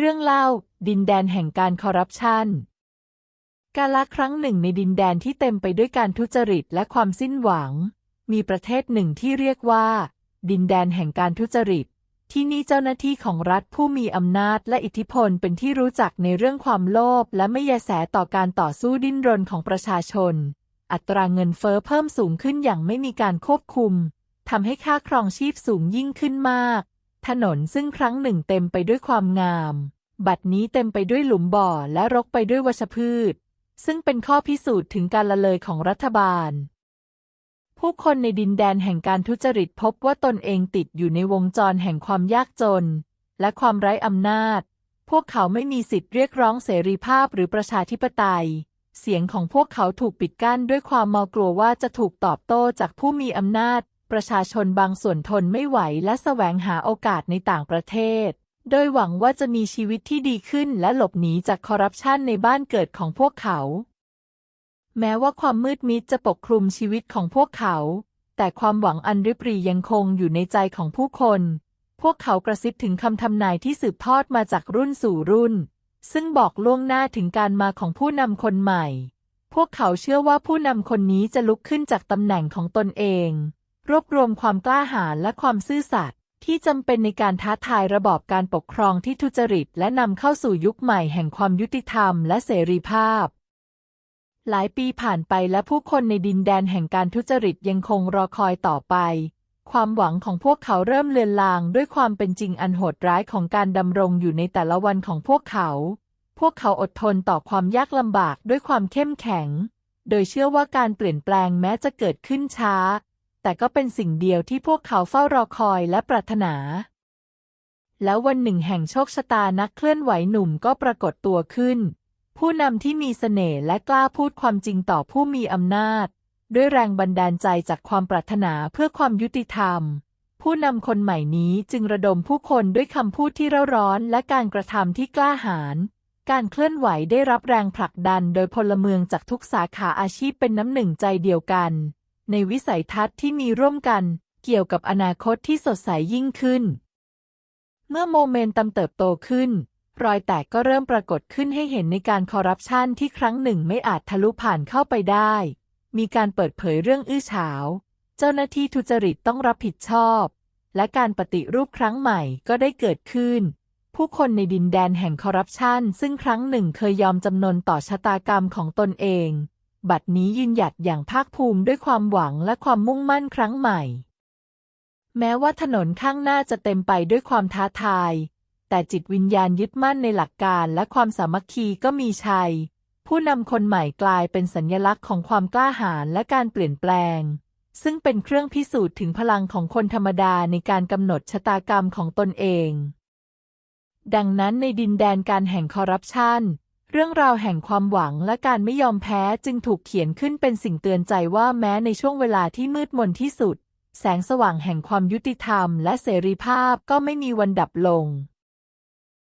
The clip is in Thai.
เรื่องเล่า ดินแดนแห่งการคอร์รัปชันกาลครั้งหนึ่งในดินแดนที่เต็มไปด้วยการทุจริตและความสิ้นหวัง มีประเทศหนึ่งที่เรียกว่า ดินแดนแห่งการทุจริต ที่นี่เจ้าหน้าที่ของรัฐผู้มีอำนาจและอิทธิพลเป็นที่รู้จักในเรื่องความโลภและไม่แยแสต่อการต่อสู้ดิ้นรนของประชาชน อัตราเงินเฟ้อเพิ่มสูงขึ้นอย่างไม่มีการควบคุมทำให้ค่าครองชีพสูงยิ่งขึ้นมาก ถนนซึ่งครั้งหนึ่งเต็มไปด้วยความงาม บัดนี้เต็มไปด้วยหลุมบ่อและรกไปด้วยวัชพืช ซึ่งเป็นข้อพิสูจน์ถึงการละเลยของรัฐบาล ผู้คนในดินแดนแห่งการทุจริตพบว่าตนเองติดอยู่ในวงจรแห่งความยากจน และความไร้อำนาจ พวกเขาไม่มีสิทธิ์เรียกร้องเสรีภาพหรือประชาธิปไตยเสียงของพวกเขาถูกปิดกั้นด้วยความเมากลัวว่าจะถูกตอบโต้จากผู้มีอำนาจ ประชาชนบางส่วนทนไม่ไหวและแสวงหาโอกาสในต่างประเทศ โดยหวังว่าจะมีชีวิตที่ดีขึ้นและหลบหนีจากคอร์รัปชันในบ้านเกิดของพวกเขา แม้ว่าความมืดมิดจะปกคลุมชีวิตของพวกเขา แต่ความหวังอันริบรียังคงอยู่ในใจของผู้คน พวกเขากระซิบถึงคำทำนายที่สืบทอดมาจากรุ่นสู่รุ่น ซึ่งบอกล่วงหน้าถึงการมาของผู้นำคนใหม่ พวกเขาเชื่อว่าผู้นำคนนี้จะลุกขึ้นจากตำแหน่งของตนเอง รวบรวมความกล้าหาญและความซื่อสัตย์ที่จำเป็นในการท้าทายระบอบการปกครองที่ทุจริต และนำเข้าสู่ยุคใหม่แห่งความยุติธรรมและเสรีภาพ หลายปีผ่านไปและผู้คนในดินแดนแห่งการทุจริตยังคงรอคอยต่อไป ความหวังของพวกเขาเริ่มเลือนลางด้วยความเป็นจริงอันโหดร้ายของการดำรงอยู่ในแต่ละวันของพวกเขา พวกเขาอดทนต่อความยากลำบากด้วยความเข้มแข็ง โดยเชื่อว่าการเปลี่ยนแปลงแม้จะเกิดขึ้นช้า แต่ก็เป็นสิ่งเดียวที่พวกเขาเฝ้ารอคอยและปรารถนา แล้ววันหนึ่งแห่งโชคชะตานักเคลื่อนไหวหนุ่มก็ปรากฏตัวขึ้น ผู้นำที่มีเสน่ห์และกล้าพูดความจริงต่อผู้มีอำนาจ ด้วยแรงบันดาลใจจากความปรารถนาเพื่อความยุติธรรม ผู้นำคนใหม่นี้จึงระดมผู้คนด้วยคำพูดที่เร่าร้อนและการกระทำที่กล้าหาญการเคลื่อนไหวได้รับแรงผลักดันโดยพลเมืองจากทุกสาขาอาชีพเป็นน้ำหนึ่งใจเดียวกัน ในวิสัยทัศน์ที่มีร่วมกัน เกี่ยวกับอนาคตที่สดใสยิ่งขึ้น เมื่อโมเมนตัมเติบโตขึ้น รอยแตกก็เริ่มปรากฏขึ้นให้เห็นในการคอร์รัปชันที่ครั้งหนึ่งไม่อาจทะลุผ่านเข้าไปได้ มีการเปิดเผยเรื่องอื้อฉาว เจ้าหน้าที่ทุจริตต้องรับผิดชอบ และการปฏิรูปครั้งใหม่ก็ได้เกิดขึ้นผู้คนในดินแดนแห่งคอร์รัปชันซึ่งครั้งหนึ่งเคยยอมจำนนต่อชะตากรรมของตนเอง บัดนี้ยืนหยัดอย่างภาคภูมิด้วยความหวังและความมุ่งมั่นครั้งใหม่ แม้ว่าถนนข้างหน้าจะเต็มไปด้วยความท้าทาย แต่จิตวิญญาณยึดมั่นในหลักการและความสามัคคีก็มีชัย ผู้นำคนใหม่กลายเป็นสัญลักษณ์ของความกล้าหาญและการเปลี่ยนแปลง ซึ่งเป็นเครื่องพิสูจน์ถึงพลังของคนธรรมดาในการกำหนดชะตากรรมของตนเอง ดังนั้นในดินแดนการแห่งคอร์รัปชัน เรื่องราวแห่งความหวังและการไม่ยอมแพ้จึงถูกเขียนขึ้นเป็นสิ่งเตือนใจว่าแม้ในช่วงเวลาที่มืดมนที่สุด แสงสว่างแห่งความยุติธรรมและเสรีภาพก็ไม่มีวันดับลง